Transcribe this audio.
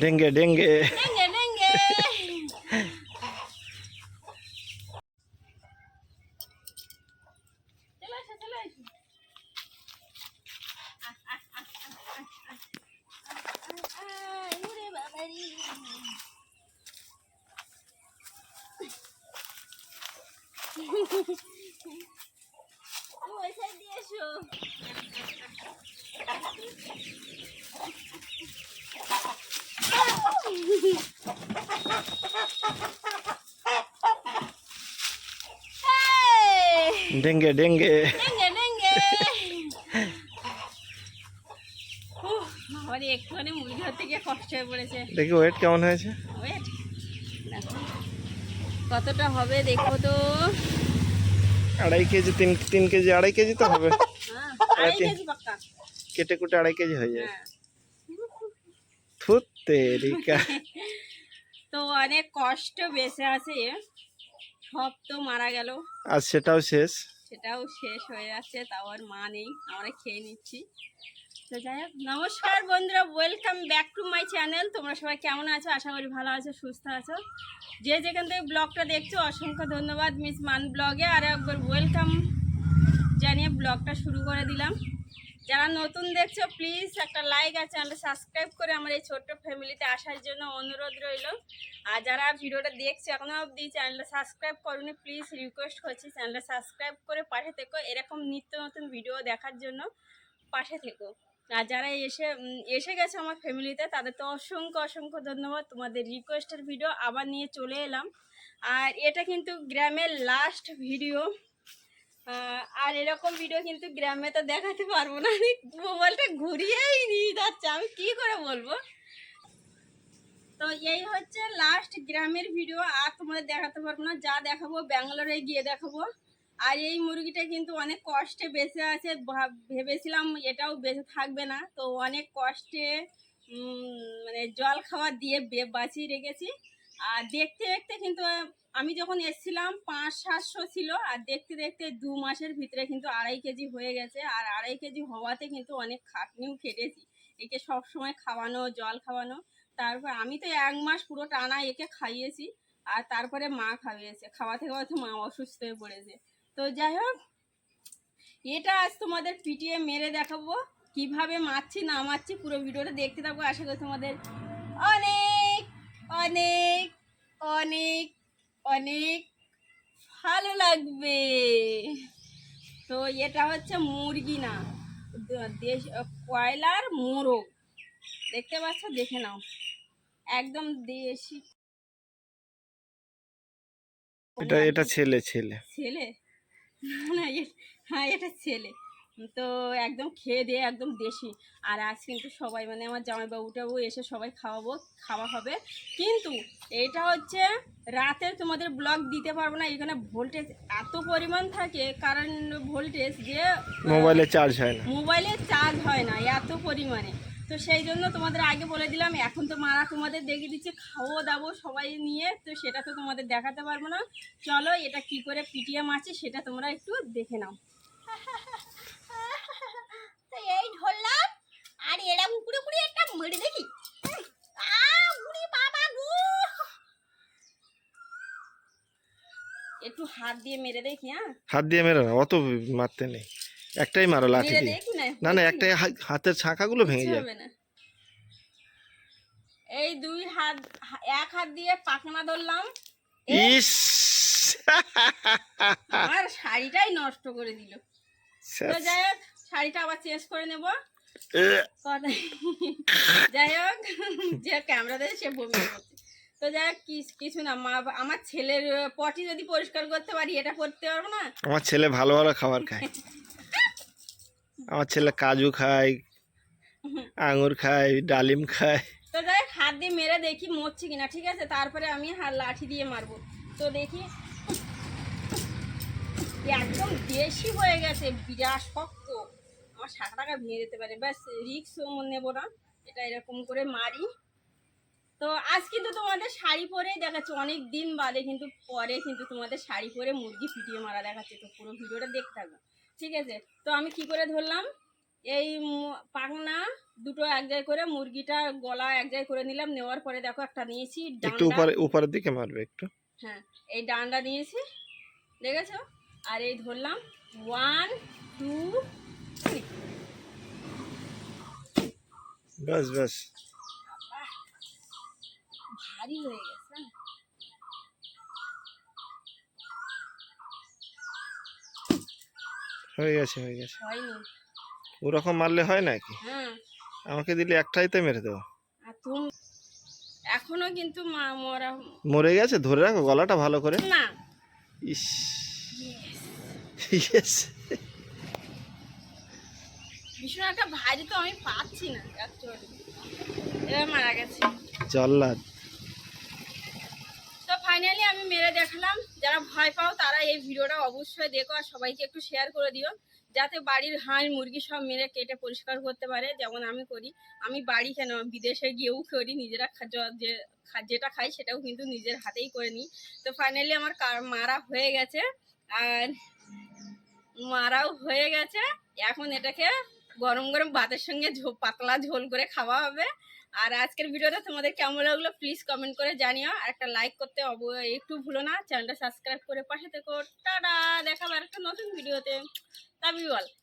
ডেঙ্গে ডেঙ্গে ডেঙ্গে ডেঙ্গে চলে এসো চলে এসো আয়, ওরে বাবারে। ওই side দিয়ে এসো। এই, ডেঙ্গে ডেঙ্গে ডেঙ্গে ডেঙ্গে উফ, আমার একটুখানি মুড়ি ধরতে গিয়ে কষ্ট হয়ে পড়েছে। দেখি ওয়েট কেমন হয়েছে? ওয়েট কতটা হবে দেখো তো। আড়াই কেজি তিন তিন কেজি আড়াই কেজি তো হবে। হ্যাঁ, কেটে কুটে আড়াই কেজি হয়ে যায়। হ্যাঁ। তেরিকা তো অনেক কষ্ট বেঁচে আছে। সব তো মারা গেল। আর সেটাও শেষ। সেটাও শেষ হয়ে যাচ্ছে তাও আর মা নেই, আমরা খেয়ে নিচ্ছি। তো যাই হোক, নমস্কার বন্ধুরা welcome back to my channel তোমরা সবাই কেমন আছো? আশা করি ভালো আছো, সুস্থ আছো। যে যেখান থেকে ব্লগটা দেখছ, অসংখ্য ধন্যবাদ মিস মান ব্লগে। আর একবার ওয়েলকাম জানিয়ে ব্লগটা শুরু করে দিলাম। যারা নতুন দেখছ প্লিজ একটা লাইক আর চ্যানেলটা সাবস্ক্রাইব করে আমার এই ছোট্ট ফ্যামিলিতে আসার জন্য অনুরোধ রইল। আর যারা ভিডিওটা দেখছ এখনও অবধি চ্যানেলটা সাবস্ক্রাইব করুনি প্লিজ রিকোয়েস্ট করছি চ্যানেলটা সাবস্ক্রাইব করে পাশে থেকো, এরকম নিত্য নতুন ভিডিও দেখার জন্য পাশে থেকো। আর যারা এসে এসে গেছে আমার ফ্যামিলিতে তাদের তো অসংখ্য অসংখ্য ধন্যবাদ। তোমাদের রিকোয়েস্টের ভিডিও আবার নিয়ে চলে এলাম। আর এটা কিন্তু গ্রামের লাস্ট ভিডিও আর এরকম ভিডিও কিন্তু গ্রামে তো দেখাতে পারব না। আমি মোবাইলটা ঘুরিয়েই নিয়ে যাচ্ছে। আমি কি করে বলব? তো এই হচ্ছে লাস্ট গ্রামের ভিডিও আর তোমাদের দেখাতে পারব না। যা দেখাবো, ব্যাঙ্গালোরে গিয়ে দেখাবো। আর এই মুরগিটা কিন্তু অনেক কষ্টে বেঁচে আছে। ভাব- ভেবেছিলাম এটাও বেঁচে থাকবে না। তো অনেক কষ্টে মানে জল খাওয়া দিয়ে বাঁচিয়ে রেখেছি। আর দেখতে দেখতে কিন্তু আমি যখন এসছিলাম, পাঁচ, সাতশো ছিল, আর দেখতে দেখতে দু মাসের ভিতরে কিন্তু আড়াই কেজি হয়ে গেছে, আর আড়াই কেজি হওয়াতে কিন্তু অনেক খাটনিও খেটেছি। একে সব সময় খাওয়ানো, জল খাওয়ানো, তারপর আমি তো এক মাস পুরো টানা একে খাইয়েছি, আর তারপরে মা খাইয়েছে। খাওয়াতে খাওয়াতে মা অসুস্থ হয়ে পড়েছে। তো যাই হোক, এটা আজ তোমাদের পিটিয়ে মেরে দেখাবো। কীভাবে মারছি, না মারছি পুরো ভিডিওটা দেখতে থাকব আশা করি তোমাদের অনেক অনেক অনেক ভালো লাগবে। তো এটা হচ্ছে মুরগি না দেশ কয়লার মোরগ। দেখতে পাচ্ছ? দেখে নাও। একদম দেশি। এটা এটা ছেলে ছেলে। ছেলে? না হ্যাঁ এটা ছেলে। তো একদম খেয়ে দিয়ে একদম দেশি। আর আজ কিন্তু সবাই মানে আমার জামাইবাবুটাও এসে সবাই খাওয়াবো খাওয়া হবে। কিন্তু এটা হচ্ছে রাতে তোমাদের ব্লগ দিতে পারব না এখানে ভোল্টেজ এত পরিমাণ থাকে কারণ ভোল্টেজ যে মোবাইলে চার্জ হয় না। মোবাইলে চার্জ হয় না এত পরিমাণে। তো সেই জন্য তোমাদের আগে বলে দিলাম এখন তো মারা তোমাদের দেখে দিচ্ছে খাওয়া দাবো সবাই নিয়ে তো সেটা তো তোমাদের দেখাতে পারব না। চলো এটা কি করে পিটিয়ে মাছি সেটা তোমরা একটু দেখে নাও তো এই ধরলাম আর এরকম পুরো পুরো একটা মেরে দেখি? একটু হাত দিয়ে মেরে দেখি হ্যাঁ? হাত দিয়ে মেরো না অত মারতে নেই। একটাই মারো লাঠি দিয়ে। না না একটাই হাতের ভেঙে যাবে না। এই দুই হাত এক হাত দিয়ে পাখনা ধরলাম। ইস! আর শাড়িটাই নষ্ট করে দিল। তো যাই হোক শাড়িটা আবার চেঞ্জ করে নেব। যাই হোক যে ক্যামেরা দেয় সে বমি করছে। তো যাই হোক কিছু না মা আমার ছেলের পটি যদি পরিষ্কার করতে পারি এটা করতে পারব না? আমার ছেলে ভালো ভালো খাবার খায়। আমার ছেলে কাজু খায় আঙুর খায় ডালিম খায়। তো যাই হোক হাত দিয়ে মেরে দেখি মরছে কিনা ঠিক আছে? তারপরে আমি হাত লাঠি দিয়ে মারবো। তো দেখি একদম দেশি হয়ে গেছে বিরাট শক্ত। আমার শাখা টাকা ভেঙে যেতে পারে। ব্যাস রিক্স নেব না। এটা এরকম করে মারি। তো আজ কিন্তু তোমাদের শাড়ি পরেই দেখাচ্ছে। অনেক দিন বাদে কিন্তু পরে কিন্তু তোমাদের শাড়ি পরে মুরগি ফিটিয়ে মারা দেখাচ্ছে। তো পুরো ভিডিওটা দেখতে থাকো। ঠিক আছে? তো আমি কি করে ধরলাম? এই পাখনা দুটো এক জায়গায় করে মুরগিটা গলা এক জায়গায় করে নিলাম। নেওয়ার পরে দেখো একটা নিয়েছি একটু উপরে উপরের দিকে মারবে একটু। হ্যাঁ এই ডান্ডা নিয়েছি। দেখেছ? আর এই ধরলাম। ওয়ান টু বাস বাস ভারী হয়ে গেছে? হয়ে গেছে হয়ে গেছে। ওরকম মারলে হয় নাকি হ্যাঁ। আমাকে দিলে একটাইতে মেরে দেবো। এখনও কিন্তু মা মরা মরে গেছে? ধরে রাখো গলাটা ভালো করে। না। ইস। ইয়েস ভীষণ একটা ভারী তো আমি পাচ্ছি না অ্যাকচুয়ালি এবার মারা গেছে। জল্লাদ। তো ফাইনালি আমি মেরে দেখালাম। যারা ভয় পাও তারা এই ভিডিওটা অবশ্যই দেখো আর সবাইকে একটু শেয়ার করে দিও। যাতে বাড়ির হাঁস মুরগি সব মেরে কেটে পরিষ্কার করতে পারে যেমন আমি করি। আমি বাড়ি কেন? বিদেশে গিয়েও করি নিজেরা যে যেটা খাই সেটাও কিন্তু নিজের হাতেই করে নিই। তো ফাইনালি আমার মারা হয়ে গেছে। আর মারাও হয়ে গেছে। এখন এটাকে গরম গরম ভাতের সঙ্গে পাতলা ঝোল করে খাওয়া হবে। আর আজকের ভিডিওটা তোমাদের কেমন লাগল প্লিজ কমেন্ট করে জানিও। আর একটা লাইক করতে অব- একটু ভুলো না চ্যানেলটা সাবস্ক্রাইব করে পাশে থেকো। টাটা আর একটা নতুন ভিডিওতে। তা বল